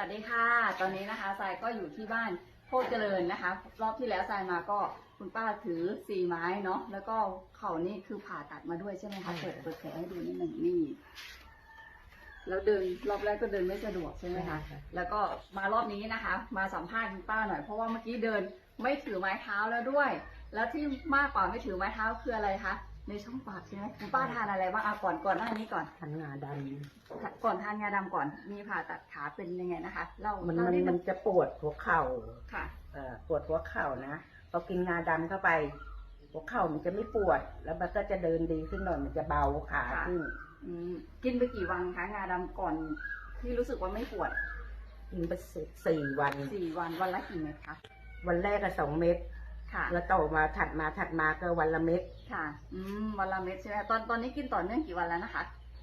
วัสดีค่ะ ตอนนี้นะคะทรายก็อยู่ที่บ้านโคกเจริญนะคะ รอบที่แล้วทรายมาก็คุณป้าถือสี่ไม้เนาะแล้วก็เข่านี่คือผ่าตัดมาด้วยใช่ไหมคะใช่เปิดเปิดแผลให้ดูนิดหนึ่งนี่แล้วเดินรอบแรกก็เดินไม่สะดวกใช่ไหมคะ แล้วก็มารอบนี้นะคะ มาสัมภาษณ์คุณป้าหน่อย เพราะว่าเมื่อกี้เดินไม่ถือไม้เท้าแล้วด้วย แล้วที่มากกว่าไม่ถือไม้เท้าคืออะไรคะ ในช่องปากใช่ไหมคุณป้าทานอะไรบ้างอะก่อนก่อนหน้านี้ก่อนทันงาดก่อนทานยาดำก่อน มีผ่าตัดขาเป็นยังไงนะคะเล่าำมันเล่ามันนิดมันจะปวดหัวเข่าค่ะ เอ่อปวดหัวเข่านะพอกินงาดำเข้าไป หัวเข่ามันจะไม่ปวด แล้วมันก็จะเดินดีขึ้นหน่อยมันจะเบาขาค่ะ ขึ้นอืมกินไปกี่วันคะงาดำก่อนที่รู้สึกว่าไม่ปวดกินไปสิสี่วัน สี่วันวันละกี่เม็ดคะวันแรกก็สองเม็ด ค่ะ แล้วต่อมาถัดมาถัดมาก็วันละเม็ด ค่ะ อืม วันละเม็ดใช่ไหมตอนตอนนี้กินต่อเนื่องกี่วันแล้วนะคะ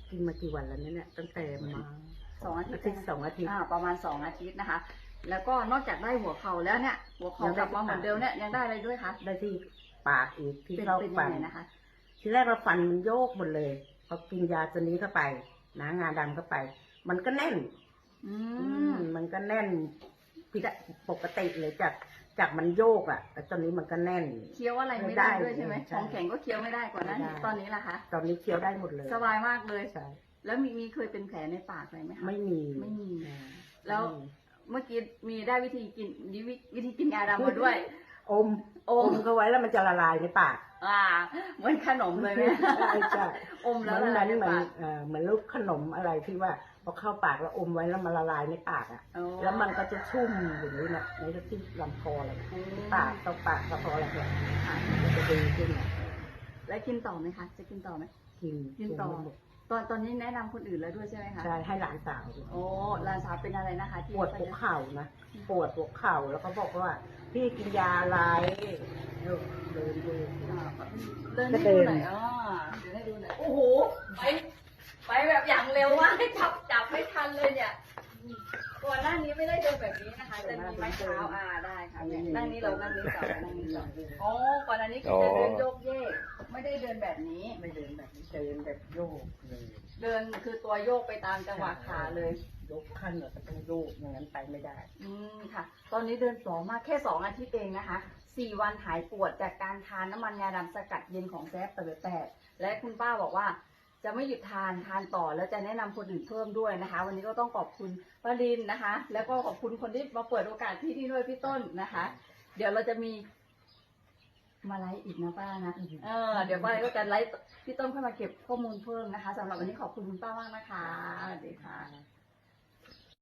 กินมากี่วันแล้วเนี่ยตั้งแต่มาสองอาทิตอาย์ทิตย์สองอาทิตย์ อ่า ประมาณสองอาทิตย์นะคะ แล้วก็นอกจากได้หัวเข่าแล้วเนี่ย หัวเข่ากลับมาเหมือนเดิมเนี่ยยังได้อะไรด้วยคะ ได้ที่ปากอีกที่เป็นเข้าเป็นยัฟังนไงนะคะ ทีแรกเราฟันมันโยกหมดเลยพอกินยาตัวนี้เข้าไปนะงาดำเข้าไป มันก็แน่น อือืมมมันก็แน่นผิดปกติเลยจาก จากมันโยกอะแต่ตอนนี้มันก็แน่น เคี้ยวอะไรไม่ไม่ได้ได้ด้วยใช่ไหมใช่ของแข็งก็เคี้ยวไม่ได้กว่านั้นไม่ได้ ตอนนี้ล่ะคะ ตอนนี้เคี้ยวได้หมดเลยสบายมากเลย ใช่แล้วมีมีเคยเป็นแผลในปากอะไรไหมคะ ไม่มีไม่มีอ่าแล้ว ไม่มีเมื่อกี้มีได้วิธีกินวิวิวิธีกินยาดำมาด้วย อมออมมเข้าไว้แล้วมันจะละลายในปากอ่าเหมือนขนมเลยไหมใช่ใช่อมเหแล้มืวอนละเหมืลาอยนในเหมือนปากเอ่อเหมือนลูกขนมอะไรที่ว่าพ อเข้าปากแล้วอมไว้แล้วมันละลายในปากอะโอ้แล้วมันก็จะชุ่มอย่างนี้นะในที่ลำคออะไรปากเข้าปากกระเพาะอะไรเนี่ยค่ะมันจะดีขึ้นอะแล้วกินต่อไหมคะ จะกินต่อไหม กินกินต่อ ตอนตอนนี้แนะนำคนอื่นแล้วด้วยใช่ไหมคะใช่ให้หลานสาวด้วยโอ้หลานสาวเป็นอะไรนะคะที่ปวดหัวเข่านะ ปวดหัวเข่าแล้วก็บอกว่า พี่กินยาอะไรเดินเดินดู อ่าเดินให้ดูหน่อยอ่าเดินให้ดูหน่อย โอ้โห ไป ไปแบบอย่างเร็วมากจับจับไม่ทันเลยเนี่ยก่อนหน้านี้ไม่ได้เดินแบบนี้นะคะ จะมีไม้เท้าอ่าได้ค่ะเนี่ยนั่งนี้เรานั่งนี้ต่อนั่งนี้ต่ออ๋อก่อนหน้านี้คือจะเดินโยกเยกไม่ได้เดินแบบนี้ ไม่เดินแบบนี้เดินแบบโยกเลยเดินคือตัวโยกไปตามจังหวะขาเลยยกขั้นเราก็ต้องโยกอย่างนั้นไปไม่ได้ อืมค่ะ ตอนนี้เดินสองมากแค่สองอาทิตย์เองนะคะสี่วันหายปวดจากการทานน้ำมันงาดำสกัดเย็นของแซฟเตอร์แปดและคุณป้าบอกว่า จะไม่หยุดทานทานต่อแล้วจะแนะนำคนอื่นเพิ่มด้วยนะคะ วันนี้ก็ต้องขอบคุณป้าลินนะคะ แล้วก็ขอบคุณคนที่มาเปิดโอกาสที่นี่ด้วยพี่ต้นนะคะ เดี๋ยวเราจะมีมาไลฟ์อีกนะป้านะอืมเออเดี๋ยวป้าก็จะไลฟ์พี่ต้นเข้ามาเก็บข้อมูลเพิ่มนะคะสำหรับวันนี้ขอบคุณคุณป้ามากนะคะสวัสดีค่ะ